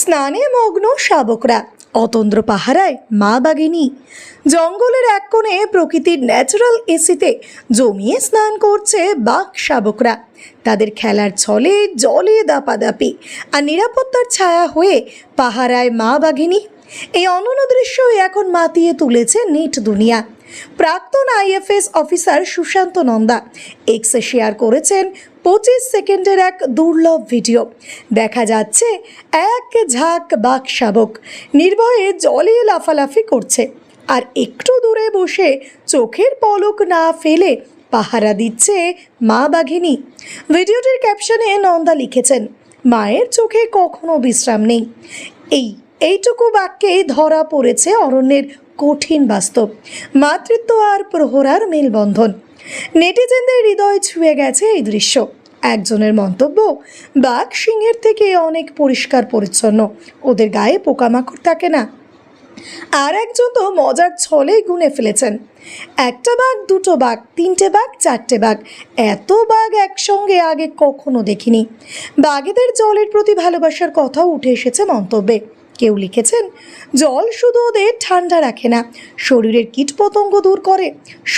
স্নানে মগ্ন শাবকরা, অতন্দ্র পাহারায় মা বাগিনী। জঙ্গলের এক কোণে প্রকৃতির ন্যাচারাল এসিতে জমিয়ে স্নান করছে বাঘ শাবকরা। তাদের খেলার ছলে জলে দাপাদাপি আর নিরাপত্তার ছায়া হয়ে পাহারায় মা বাঘিনী এই অনন্য দৃশ্যই এখন মাতিয়ে তুলেছে নেট দুনিয়া। প্রাক্তন আইএফএস অফিসার সুশান্ত নন্দা। এক্সে শেয়ার করেছেন পঁচিশ সেকেন্ডের এক দুর্লভ ভিডিও। দেখা যাচ্ছে এক ঝাঁক বাক শাবক। নির্ভয়ে জলে লাফালাফি করছে। আর একটু দূরে বসে চোখের পলক না ফেলে পাহারা দিচ্ছে মা বাঘিনী। ভিডিওটির ক্যাপশনে নন্দা লিখেছেন, মায়ের চোখে কখনো বিশ্রাম নেই। এই এইটুকু বাক্যেই ধরা পড়েছে অরণ্যের কঠিন বাস্তব। মাতৃত্ব আর প্রহরার মেলবন্ধন। নেটিজেনদের হৃদয় ছুঁয়ে গেছে এই দৃশ্য। একজনের মন্তব্য, বাঘ সিংহের থেকে অনেক পরিষ্কার পরিচ্ছন্ন, ওদের গায়ে পোকামাকড় থাকে না। আর একজন তো মজার ছলেই গুনে ফেলেছেন। একটা বাঘ, দুটো বাঘ, তিনটে বাঘ, চারটে বাঘ, এত বাঘ একসঙ্গে আগে কখনো দেখিনি। বাঘেদের জলের প্রতি ভালোবাসার কথাও উঠে এসেছে মন্তব্যে। কেউ লিখেছেন, জল শুধু ওদের ঠান্ডা রাখে না, শরীরের কীটপতঙ্গ দূর করে,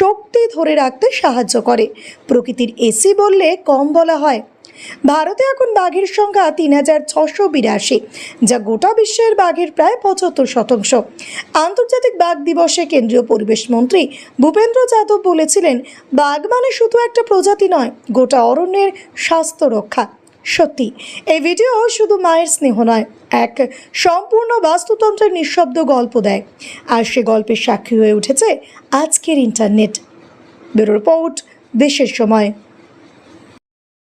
শক্তি ধরে রাখতে সাহায্য করে, প্রকৃতির এসি বললে কম বলা হয়। ভারতে এখন বাঘের সংখ্যা তিন হাজার ছশো বিরাশি, যা গোটা বিশ্বের বাঘের প্রায় পঁচাত্তর শতাংশ। আন্তর্জাতিক বাঘ দিবসে কেন্দ্রীয় পরিবেশ মন্ত্রী ভূপেন্দ্র যাদব বলেছিলেন, বাঘ মানে শুধু একটা প্রজাতি নয়, গোটা অরণ্যের স্বাস্থ্য রক্ষা। সত্যি, এই ভিডিও শুধু মায়ের স্নেহ নয়, এক সম্পূর্ণ বাস্তুতন্ত্রের নিঃশব্দ গল্প দেয়। আর সে গল্পের সাক্ষী হয়ে উঠেছে আজকের ইন্টারনেট ব্যুরো রিপোর্ট, দেশের সময়।